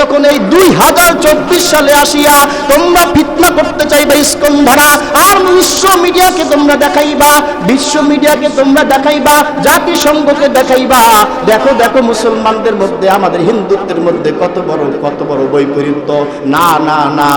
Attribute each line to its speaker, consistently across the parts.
Speaker 1: যখন এই দুই হাজার চব্বিশ সালে আসিয়া তোমরা ফিতনা করতে চাইবে ইস্কন ধারা, আর বিশ্ব মিডিয়াকে তোমরা দেখাইবা, বিশ্ব মিডিয়াকে তোমরা দেখাইবা, জাতিসংঘকে দেখাইবা। দেখো দেখো মুসলমানদের মধ্যে, আমাদের হিন্দুত্বের মধ্যে কত বড় কত বড় বৈপরীত্য। না না না,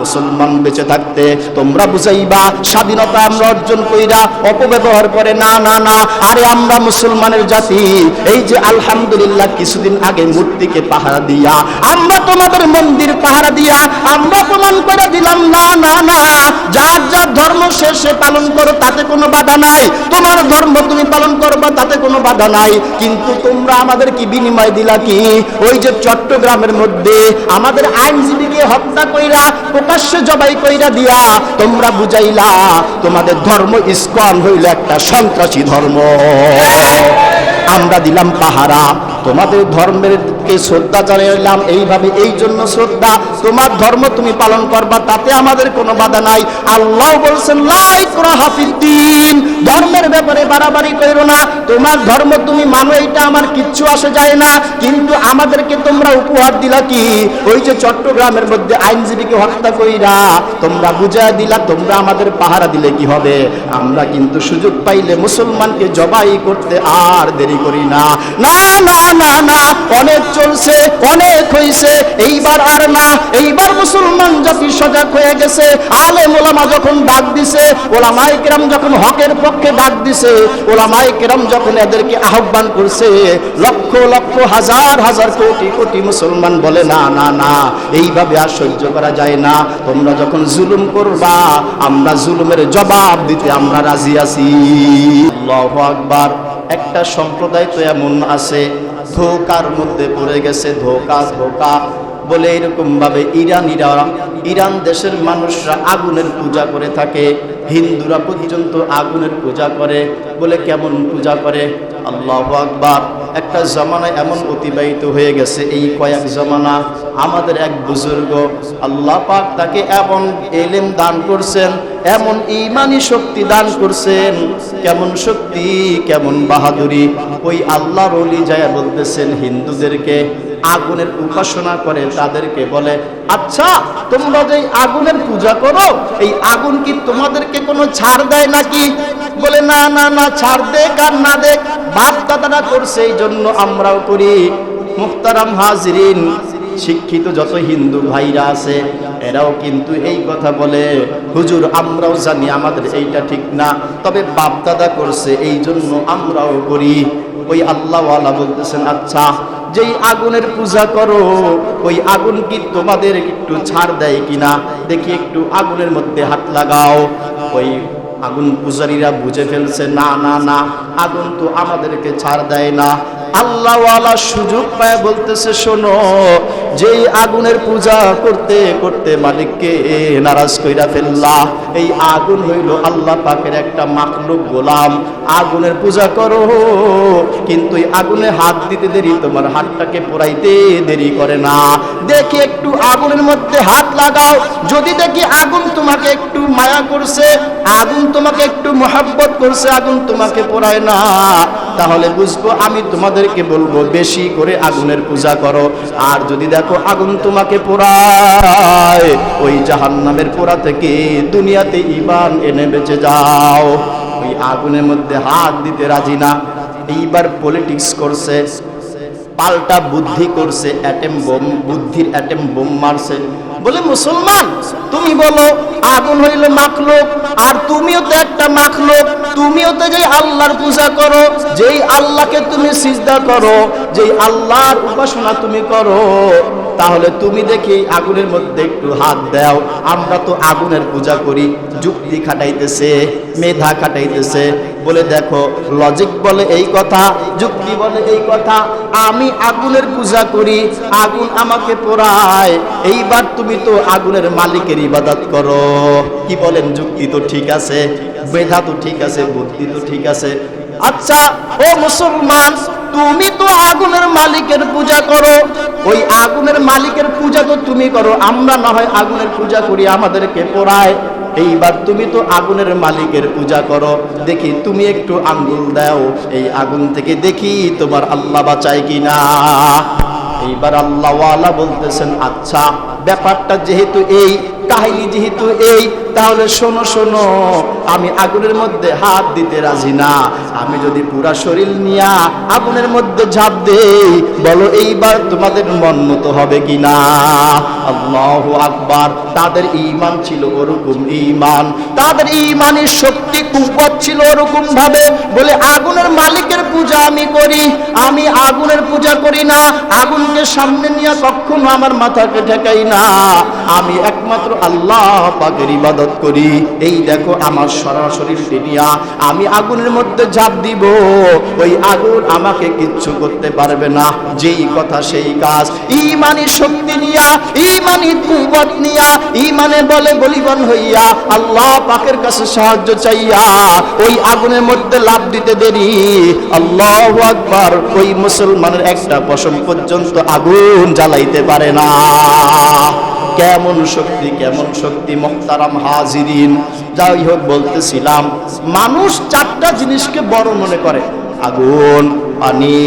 Speaker 1: মুসলমান বেঁচে থাকতে তোমরা বুঝাইবা, স্বাধীনতা আমরা অর্জন কইরা অপব্যবহার করে, না না না, আরে আমরা মুসলমানের জাতি। এই যে আলহামদুলিল্লাহ, কিছুদিন আগে মূর্তিকে পাহারা দিয়া, আমরা তোমাদের মন্দির পাহারা দিয়া, আমরা প্রমাণ করে দিলাম, না না না। যার যার ধর্ম সে সে পালন করো, তাতে কোনো বাধা নাই। তোমার ধর্ম তুমি পালন করবা, তাতে কোনো বাধা নাই। কিন্তু তোমরা আমাদের কি বিনিময় দিলা কি? ওই যে চট্টগ্রামের মধ্যে আমাদের আইনজীবীকে হত্যা কইরা, প্রকাশ্যে জবাই কইরা দিয়া, তোমরা বুঝাইলা, তোমাদের ধর্ম ইস্কন হইল একটা সন্ত্রাসী ধর্ম। আমরা দিলাম পাহারা। তোমাদের ধর্মের কে শ্রদ্ধা জানাইলাম এইভাবে এই জন্য শ্রদ্ধা। তোমার ধর্ম তুমি পালন করবা, তাতে আমাদের কোনো বাধা নাই। আল্লাহ বলছেন হাফিদ্দিন ধর্মের ব্যাপারে বাড়াবাড়ি করো না। তোমার ধর্ম তুমি মানো এটা আমার কিচ্ছু আসে যায় না। কিন্তু আমাদেরকে তোমরা উপহার দিলা কি? ওই যে চট্টগ্রামের মধ্যে আইনজীবীকে হত্যা কইরা তোমরা বুঝা দিলা, তোমরা আমাদের পাহারা দিলে কি হবে? আমরা কিন্তু সুযোগ পাইলে মুসলমানকে জবাই করতে আর দেরি করি না। না না না না, অনেক চলছে, অনেক হইছে, এইবার আর না, এইবার মুসলমান জাতি সজাগ হয়ে গেছে। আলে মোলামা যখন ডাক দিছে ওলামাই কেরাম যখন হকের পক্ষে ডাক দিছে ওলামাই কেরাম যখন এদেরকে আহ্বান করছে, লক্ষ লক্ষ, হাজার হাজার কোটি কোটি মুসলমান বলে, না না না, এইভাবে আর সহ্য করা যায় না। তোমরা যখন জুলুম করবা, আমরা জুলুমের জবাব দিতে আমরা রাজি আছি। আল্লাহু একটা সম্প্রদায় তো এমন আছে ধোকার মধ্যে পড়ে গেছে, ধোকা ধোকা বলে এরকম ভাবে ইরানিরা ইরান দেশের মানুষরা আগুনের পূজা করে থাকে, হিন্দুরা পর্যন্ত আগুনের পূজা করে বলে কেমন পূজা করে? আল্লাহ আকবার। একটা জমানা এমন অতিবাহিত হয়ে গেছে এই কয়েক জমানা। আমাদের এক বুজুর্গ আল্লাহ পাক তাকে এমন এলেম দান করছেন এমন ইমানি শক্তি দান করছেন। কেমন শক্তি, কেমন বাহাদুরি। ওই আল্লাহ অলি যায় বলতেছেন, হিন্দুদেরকে আগুনের উপাসনা করে, তাদেরকে বলে আচ্ছা তোমরা যে আগুনের পূজা করো, এই আগুন কি তোমাদেরকে কোনো ছাড় দেয় নাকি? বলে, না না না, ছাড় দেখ আর না দেখ বাপ দাদারা করছে, এই জন্য আমরাও করি। মুখতারাম হাজরিন, শিক্ষিত যত হিন্দু ভাইরা আছে এরাও কিন্তু এই কথা বলে, হুজুর, আমরাও জানি আমাদের এইটা ঠিক না, তবে বাপ দাদা করছে এই জন্য আমরাও করি। ওই আল্লাহওয়ালা বলতেছেন আচ্ছা যেই আগুনের পূজা করো, ওই আগুন কি তোমাদের একটু ছাড় দেয় কিনা? দেখি একটু আগুনের মধ্যে হাত লাগাও। ওই আগুন পূজারীরা বুঝে ফেলছে, না না না, আগুন তো আমাদেরকে ছাড় দেয় না। আল্লাহওয়ালা সুযোগ পায় বলতেছে, শোনো যেই আগুনের পূজা করতে করতে মালিককে নারাজ কইরা ফেললা। এই আগুন হইল আল্লাহ পাকের একটা মাখলুক গোলাম। আগুনের পূজা করো, কিন্তু এই আগুনে হাত দিতে দেরি, তোমার হাতটাকে পোড়াইতে দেরি করে না। দেখি একটু আগুনের মধ্যে হাত লাগাও। যদি দেখি আগুন তোমাকে একটু মায়া করছে, আগুন তোমাকে একটু মহাব্বত করছে, আগুন তোমাকে পোড়ায় না, তাহলে বুঝব আমি তোমাদেরকে বলব, বেশি করে আগুনের পূজা করো। আর যদি দেখো আগুন তোমাকে পোড়ায়। ওই জাহান্নামের পোড়া থেকে দুনিয়াতে ইমান এনে বেঁচে যাও। ওই আগুনের মধ্যে হাত দিতে রাজি না। এইবার পলিটিক্স করছে, পাল্টা বুদ্ধি করছে অ্যাটেম বোম বুদ্ধির অ্যাটেম বোম মারছে। বলে, মুসলমান, তুমি বলো, আগুন হইল মাখলুক, আর তুমিও তো একটা মাখলুক। তুমিও তো যে আল্লাহর পূজা করো, যেই আল্লাহকে তুমি সিজদা করো যেই আল্লাহর উপাসনা তুমি করো, তাহলে তুমি দেখি আগুনের মধ্যে একটু হাত দাও। আমরা তো আগুনের পূজা করি, যুক্তি খাটাইতেছে, মেধা খাটাইতেছে। বলে দেখো লজিক বলে এই কথা, যুক্তি বলে এই কথা, আমি আগুনের পূজা করি, আগুন আমাকে পোড়ায়। এইবার তুমি তো আগুনের মালিকের ইবাদত করো। কি বলেন, যুক্তি তো ঠিক আছে, মেধা তো ঠিক আছে, বুদ্ধি তো ঠিক আছে। আচ্ছা ও মুসলমান তুমি তো আগুনের মালিকের পূজা করো। ওই আগুনের মালিকের পূজা তো তুমি করো। আমরা না হয় আগুনের পূজা করি, আমাদেরকে পোড়ায়। এইবার তুমি তো আগুনের মালিকের পূজা করো। দেখি তুমি একটু আঙ্গুল দাও। এই আগুন থেকে দেখি তোমার আল্লাহ বাঁচায় কিনা। এইবার আল্লাহওয়ালা বলতেছেন আচ্ছা ব্যাপারটা যেহেতু এই কাহিনী যেহেতু এই, তাহলে শোনো শোনো, আমি আগুনের মধ্যে হাত দিতে রাজি না। আমি যদি পুরা শরীর নিয়া আগুনের মধ্যে ঝাঁপ দেই, বলো এইবার তোমাদের মন মতো হবে কিনা? আল্লাহু আকবার। তাদের ঈমান ছিল ওরকম ঈমান। তাদের ঈমানের শক্তি, কুপত ছিল ওরকম ভাবে। বলে আগুনের মালিকের পূজা আমি করি, আমি আগুনের পূজা করি না। আগুনকে সামনে নিয়ে কখনো আমার মাথাকে ঠেকাই না। আমি একমাত্র আল্লাহ পাকের ইবাদত করি। এই দেখো আমার সরাসরি টেনিয়া আমি আগুনের মধ্যে ঝাঁপ দিব। ওই আগুন আমাকে কিচ্ছু করতে পারবে না। যেই কথা সেই কাজ। ইমানি শক্তি নিয়া ইমানি কুবত নিয়া, ইমানে বলে বলিবন হইয়া আল্লাহ পাকের কাছে সাহায্য চাইয়া ওই আগুনের মধ্যে লাভ দিতে দেরি। আল্লাহ আকবার। ওই মুসলমানের একটা পশম পর্যন্ত আগুন জ্বালাইতে পারে না। কেমন শক্তি কেমন শক্তি মোখতারাম হাজিরিন। যাই হোক, বলতেছিলাম, মানুষ চারটা জিনিসকে বড় মনে করে, আগুন। পানি,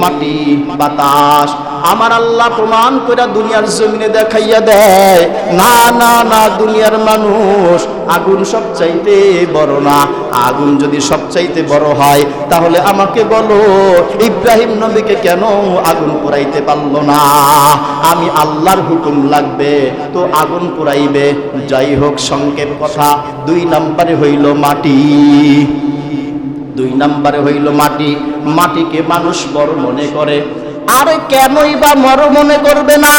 Speaker 1: মাটি, বাতাস, আমার আল্লাহ প্রমাণ করে দুনিয়ার জমিনে দেখাইয়া দেয়, না না না, দুনিয়ার মানুষ আগুন সবচাইতে বড় না। আগুন যদি সবচাইতে বড় হয়, তাহলে আমাকে বলো, ইব্রাহিম নবীকে কেন আগুন পোড়াইতে পারল না? আমি আল্লাহর হুকুম লাগবে, তো আগুন পোড়াইবে যাই হোক, সংক্ষেপ কথা, দুই নম্বরে হইল মাটি। দুই নাম্বারে হইল মাটি। মাটিকে মানুষ বড় মনে করে। আরে কেনই বা মর মনে করবে না?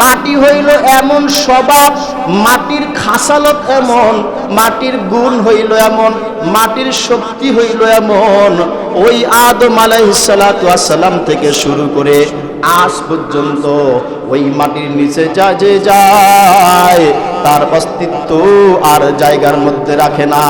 Speaker 1: মাটি হইল এমন স্বভাব, মাটির খাসালত এমন, মাটির গুণ হইল এমন, মাটির শক্তি হইল এমন। ওই আদম আলাইসালাম থেকে শুরু করে আজ পর্যন্ত ওই মাটির নিচে যা যে যায়, তার অস্তিত্ব আর জায়গার মধ্যে রাখে না।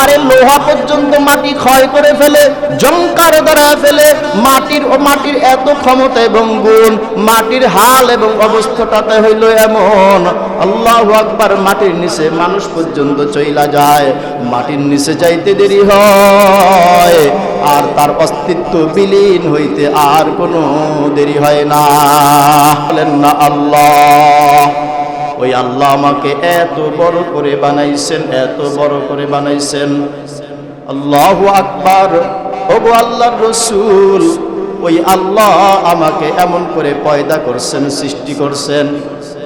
Speaker 1: আরে লোহা পর্যন্ত মাটি ক্ষয় করে ফেলে জঙ্কার দ্বারা ফেলে, মাটির ও মাটির এত ক্ষমতা এবং গুণ, মাটির হাল এবং অবস্থাটাতে হইল এমন। আল্লাহ আকবার, মাটির নিচে মানুষ পর্যন্ত চইলা যায়। মাটির নিচে যাইতে দেরি হয়। আর তার অস্তিত্ব বিলীন হইতে আর কোনো দেরি হয় না। বলেন না আল্লাহ। ওই আল্লাহ আমাকে এত বড় করে বানাইছেন, এত বড় করে বানাইছেন। আল্লাহ আকবার। ওগো আল্লাহর রসুল, ওই আল্লাহ আমাকে এমন করে পয়দা করছেন, সৃষ্টি করছেন।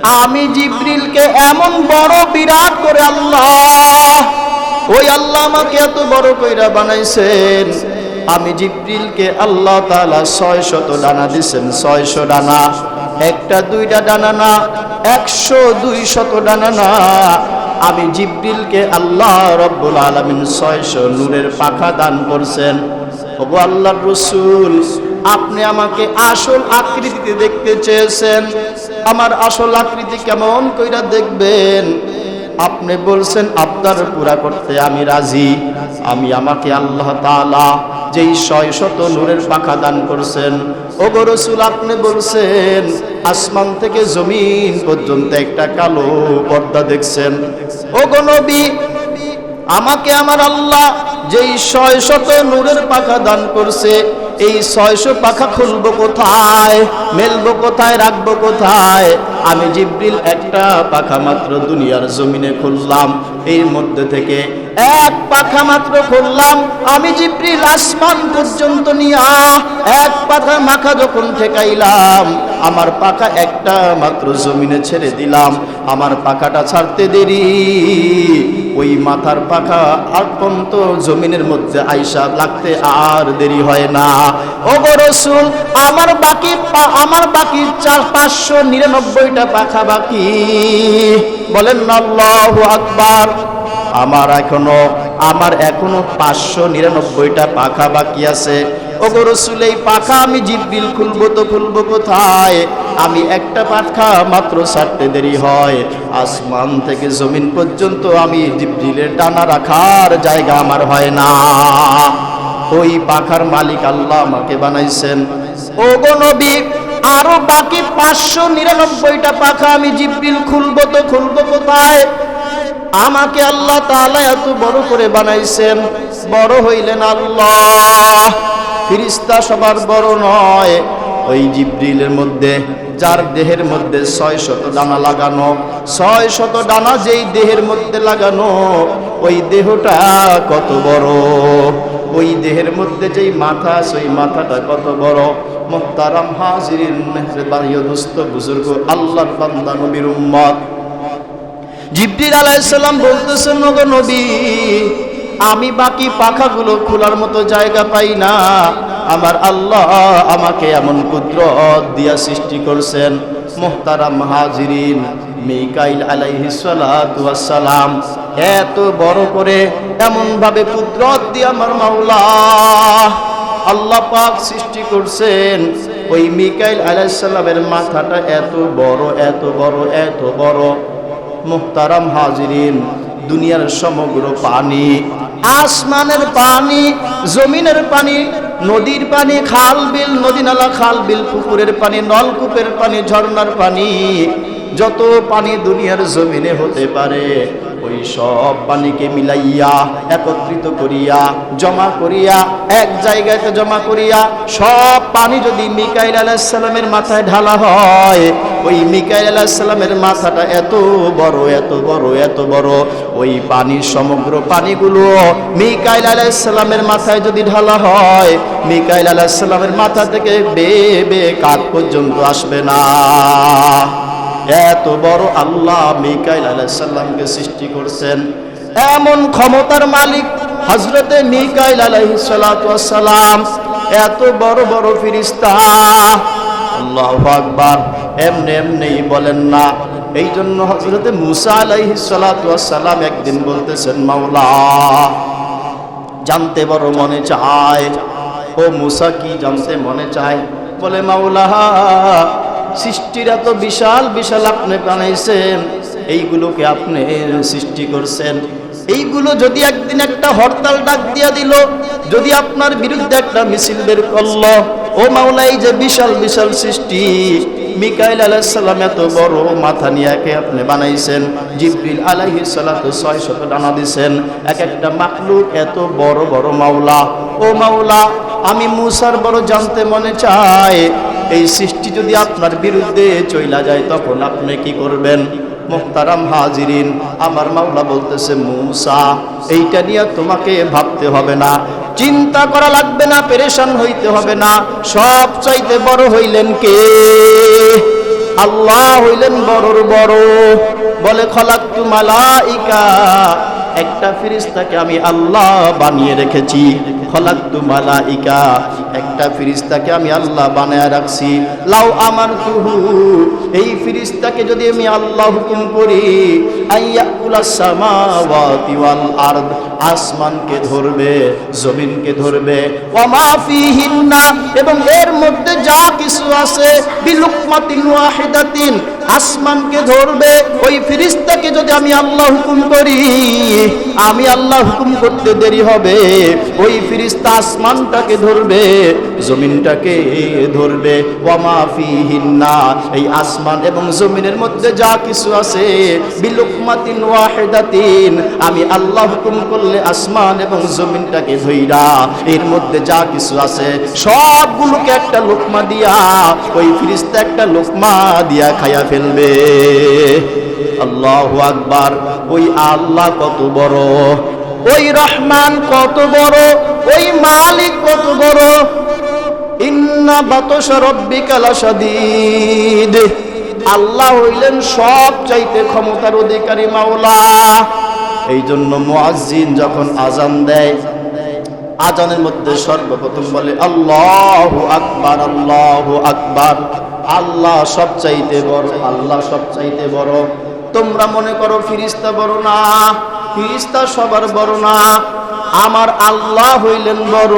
Speaker 1: আমি জিব্রিলকে এমন বড় বিরাট করে আল্লাহ, ওই আল্লাহ আমাকে এত বড় কইরা বানাইছেন। আমি জিব্রিলকে আল্লাহ তাআলা ছয় শত ডানা দিছেন, ছয়শো ডানা। একটা, দুইটা ডানা না, একশো দুই শত ডানা না। আমি জিব্রিলকে আল্লাহ রব্বুল আলমিন ছয়শো নূরের পাখা দান করছেন। ওগো আল্লাহর রসুল, আপনি আমাকে আসল আকৃতিতে দেখতে চেয়েছেন। আমার আসল আকৃতি কেমন কইরা দেখবেন? আপনি বলছেন আপনার পুরা করতে আমি রাজি। আমি আমাকে আল্লাহ তাআলা যেই ছয় শত নূরের পাখা দান করছেন। ওগো রসুল, আপনি বলছেন, আসমান থেকে জমিন পর্যন্ত একটা কালো পর্দা দেখছেন। ওগো নবী, আমাকে আমার আল্লাহ যেই ছয় শত নূরের পাখা দান করছে, এই ছয়শো পাখা খুলবো কোথায়, মেলবো কোথায়, রাখব কোথায়? আমি জিব্রিল একটা পাখা মাত্র দুনিয়ার জমিনে খুললাম। এর মধ্যে থেকে এক পাখা মাত্র খুললাম, আমি জিব্রিল আসমান পর্যন্ত নিয়া এক পাখা মাখা যখন ঠেকাইলাম, আমার পাখা একটা মাত্র জমিনে ছেড়ে দিলাম। আমার পাখাটা ছাড়তে দেরি, ওই মাথার পাখা আর পর্যন্ত জমিনের মধ্যে আইসা লাগতে আর দেরি হয় না। ও রসুল, আমার বাকি আমার বাকি চার পাঁচশো নিরানব্বইটা পাখা বাকি। বলেন আল্লাহ আকবার। আমার এখনও আমার এখনও পাঁচশো নিরানব্বইটা পাখা বাকি আছে। ওগো এই পাখা আমি জিব্বিল খুলবো তো খুলবো কোথায়? আমি একটা পাখা মাত্র ছাড়তে দেরি হয়। আসমান থেকে জমিন পর্যন্ত আমি জিব্রিলের টানা রাখার জায়গা আমার হয় না। ওই পাখার মালিক আল্লাহ আমাকে বানাইছেন। ওগো নবী, আরও বাকি পাঁচশো নিরানব্বইটা পাখা আমি জিব্রিল খুলবো তো খুলবো কোথায়? আমাকে আল্লাহ তাআলা এত বড় করে বানাইছেন, বড় হইলেন আল্লাহ। ফিরিস্তা সবার বড় নয়। ওই জিব্রিলের মধ্যে, যার দেহের মধ্যে ছয় শত ডানা লাগানো, ছয় শত ডানা যেই দেহের মধ্যে লাগানো, ওই দেহটা কত বড়? ওই দেহের মধ্যে যেই মাথা সেই মাথাটা কত বড়? মোহতারাম হাজিরিন মেহরবানি দোস্ত, বুজুর্গ, আল্লাহর বান্দা, নবীর উম্মত। জিব্রিল আলাইসাল্লাম বলতেছেন নগ নবী, আমি বাকি পাখাগুলো খোলার মতো জায়গা পাই না। আমার আল্লাহ আমাকে এমন কুদরত দিয়া সৃষ্টি করছেন। মোহতারাম হাজিরিন মিকাইল আলাইহিসালাম এত বড় করে এমন ভাবে কুদরত দিয়ে আমার মাওলা আল্লাহ পাক সৃষ্টি করছেন। ওই মিকাইল আলাইসাল্লামের মাথাটা এত বড় এত বড় এত বড়। মুহতারাম হাজিরিন, দুনিয়ার সমগ্র পানি, আসমানের পানি, জমিনের পানি, নদীর পানি, খাল বিল, নদী নালা, খাল বিল, পুকুরের পানি, নলকূপের পানি ঝর্নার পানি, যত পানি দুনিয়ার জমিনে হতে পারে ওই সব পানিকে মিলাইয়া, একত্রিত করিয়া, জমা করিয়া, এক জায়গাতে জমা করিয়া, সব পানি যদি মিকাইল আলাহিসাল্লামের মাথায় ঢালা হয়, ওই মিকাইল আলাহিসাল্লামের মাথাটা এত বড় এত বড় এত বড়, ওই পানির সমগ্র পানিগুলো মিকাইল আলাহিসাল্লামের মাথায় যদি ঢালা হয়, মিকাইল আলাহিসাল্লামের মাথা থেকে বে বে কাক পর্যন্ত আসবে না। এত বড় আল্লাহ মিকাইল আলাইসাল্লামকে সৃষ্টি করছেন। এমন ক্ষমতার মালিক হজরতে মিকাইল আলাইসালাম এত বড় বড় ফিরিস্তা। আল্লাহ আকবার। এমনি এমনি বলেন না। এই জন্য হজরতে মুসা আলাইহিসালাম একদিন বলতেছেন, মাওলা, জানতে বড় মনে চায়। ও মুসা কি জানতে মনে চায়? বলে, মাওলা সৃষ্টির এত বিশাল বিশাল আপনি বানাইছেন। এইগুলোকে আপনি সৃষ্টি করছেন। এইগুলো যদি একদিন একটা হরতাল ডাক দিয়া দিল, যদি আপনার বিরুদ্ধে একটা মিছিল বের করল, ও মাওলা এই যে বিশাল বিশাল সৃষ্টি, মিকাইল আলাইসাল্লাম এত বড় মাথা নিয়াকে আপনি বানাইছেন, জিব্রিল আলাইহি সালাতু ছয় শত ডানা দিছেন, এক একটা মাকলুক এত বড় বড় মাওলা। ও মাওলা, আমি মুসার বড় জানতে মনে চায় এই সৃষ্টি যদি আপনার বিরুদ্ধে চইলা যায়, তখন আপনি কি করবেন? মোহতারাম হাজিরিন, আমার মাওলা বলতেছে, মুসা, এইটা নিয়ে তোমাকে ভাবতে হবে না, চিন্তা করা লাগবে না, পেরেশান হইতে হবে না, সব চাইতে বড় হইলেন কে? আল্লাহ হইলেন বড়র বড়, বলে, খলাক্তু মালাইকা একটা ফিরিস্তাকে আমি আল্লাহ বানিয়ে রেখেছি, খলাক্তু মালাইকা একটা ফিরিস্তাকে আমি আল্লাহ বানায় রাখছি। লাউ আমার তুহু এই ফিরিস্তাকে যদি আমি আল্লাহ হুকুম করি আসমানকে ধরবে, জমিনকে ধরবে। এবং এর মধ্যে যা কিছু আছে আসমানকে ধরবে। ওই ফিরিস্তাকে যদি আমি আল্লাহ হুকুম করি, আমি আল্লাহ হুকুম করতে দেরি হবে। ওই ফিরিস্তা আসমানটাকে ধরবে। জমিনটাকে ধরবে। ওয়ামাফিহিন্না এই আসমান এবং জমিনের মধ্যে যা কিছু আছে, বিলুকমাতিন ওয়াহিদাতিন, আমি আল্লাহ হুকুম করলে আসমান এবং জমিনটাকে ধইরা এর মধ্যে যা কিছু আছে, সবগুলোকে একটা লোকমা দিয়া, ওই ফিরিস্তা একটা লোকমা দিয়া খাইয়া ফেলবে। আল্লাহ আকবার, ওই আল্লাহ কত বড়, ওই রহমান কত বড়, ওই মালিক কত বড় আল্লাহ হইলেন সব চাইতে ক্ষমতার অধিকারী মাওলা। এই জন্য মুয়াজ্জিন যখন আজান দেয় আজানের মধ্যে সর্বপ্রথম বলে, আল্লাহ আকবার আল্লাহ আকবার। আল্লাহ সব চাইতে বড়, আল্লাহ সব চাইতে বড়। তোমরা মনে করো ফিরিস্তা বড় না, ফিরিস্তা সবার বড় না। আমার আল্লাহ হইলেন বড়।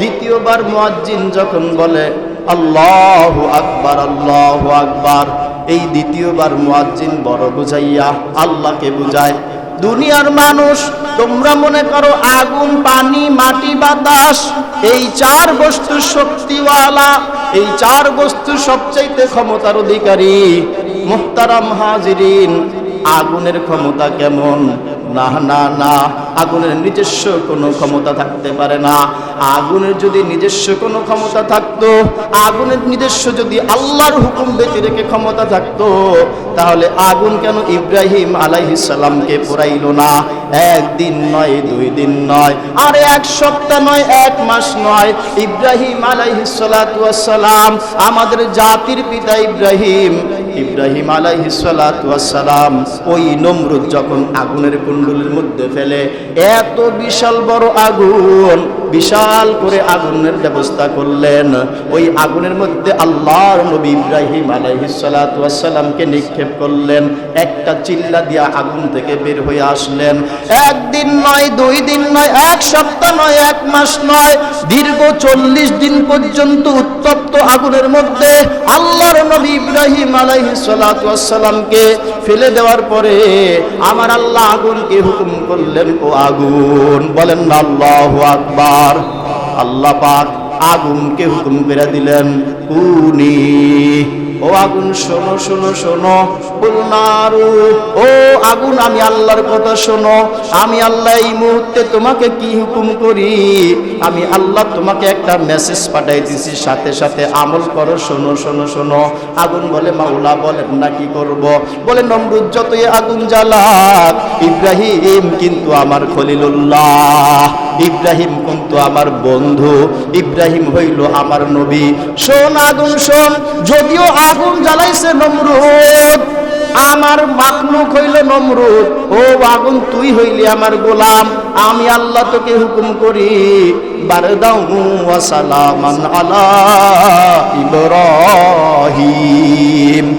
Speaker 1: দ্বিতীয়বার মুয়াজ্জিন যখন বলে, আল্লাহ আকবার আল্লাহ আকবার, এই দ্বিতীয়বার মুয়াজ্জিন বড় বুঝাইয়া আল্লাহকে বুঝায়, দুনিয়ার মানুষ, তোমরা মনে করো আগুন, পানি, মাটি, বাতাস, এই চার বস্তু শক্তিওয়ালা, এই চার বস্তু সবচাইতে ক্ষমতার অধিকারী, মুহতারাম হাজিরিন, আগুনের ক্ষমতা কেমন? না না না। আগুনের নিজস্ব কোনো ক্ষমতা থাকতে পারে না। আগুনের যদি নিজস্ব কোনো ক্ষমতা থাকতো, আগুনের নিজস্ব যদি আল্লাহর হুকুম বেঁচে রেখে ক্ষমতা থাকতো, তাহলে আগুন কেন ইব্রাহিম আলাইহিস সালামকে পোড়াইল না? একদিন নয়, দুই দিন নয়, আর এক সপ্তাহ নয়, এক মাস নয়। ইব্রাহিম আলাইহিস সালাতু আমাদের জাতির পিতা ইব্রাহিম ইব্রাহিম আলাইহিস সালাতু ওয়াস সালাম ওই নমরুদ যখন আগুনের কুণ্ডলের মধ্যে ফেলে, এত বিশাল বড় আগুন, বিশাল করে আগুনের ব্যবস্থা করলেন। ওই আগুনের মধ্যে আল্লাহর নবী ইব্রাহিম আলাইহিস সালাতু ওয়াস সালামকে নিক্ষেপ করলেন। একটা চিল্লা দিয়া আগুন থেকে বের হয়ে আসলেন। একদিন নয়, দুই দিন নয়, এক সপ্তাহ নয়, এক মাস নয়, দীর্ঘ চল্লিশ দিন পর্যন্ত উত্তপ্ত আগুনের মধ্যে আল্লাহর নবী ইব্রাহিম আলাইহিস সালাতু ওয়াস ফেলে দেওয়ার পরে আমার আল্লাহ আগুনকে হুকুম করলেন, ও আগুন, বলেন আল্লাহ আল্লাহু আকবার। আল্লাহ পাক আগুনকে হুকুম করে দিলেন, কুনি। ও আগুন, শোনো শোনো শোনো, বলনারু। ও আগুন, আমি আল্লাহর কথা শোনো। আমি আল্লাহ এই মুহূর্তে তোমাকে কি হুকুম করি? আমি আল্লাহ তোমাকে একটা মেসেজ পাঠাই দিছি, সাথে সাথে আমল করো, শোনো শোনো শোনো। আগুন বলে, মাওলা বলেন না কি করব? বলে, নমরুদ যতই আগুন জ্বালাক, ইব্রাহিম কিন্তু আমার খলিলুল্লাহ। ইব্রাহিম কিন্তু আমার বন্ধু। ইব্রাহিম হইল আমার নবী। শোন আগুন, শোন। যদিও আগুন জ্বালাইছে নমরুদ, আমার মাখলুক হইল নমরুদ। ও আগুন, তুই হইলি আমার গোলাম। আমি আল্লাহ তোকে হুকুম করি, বারদাউ ওয়া সালামান আলা ইব্রাহিম।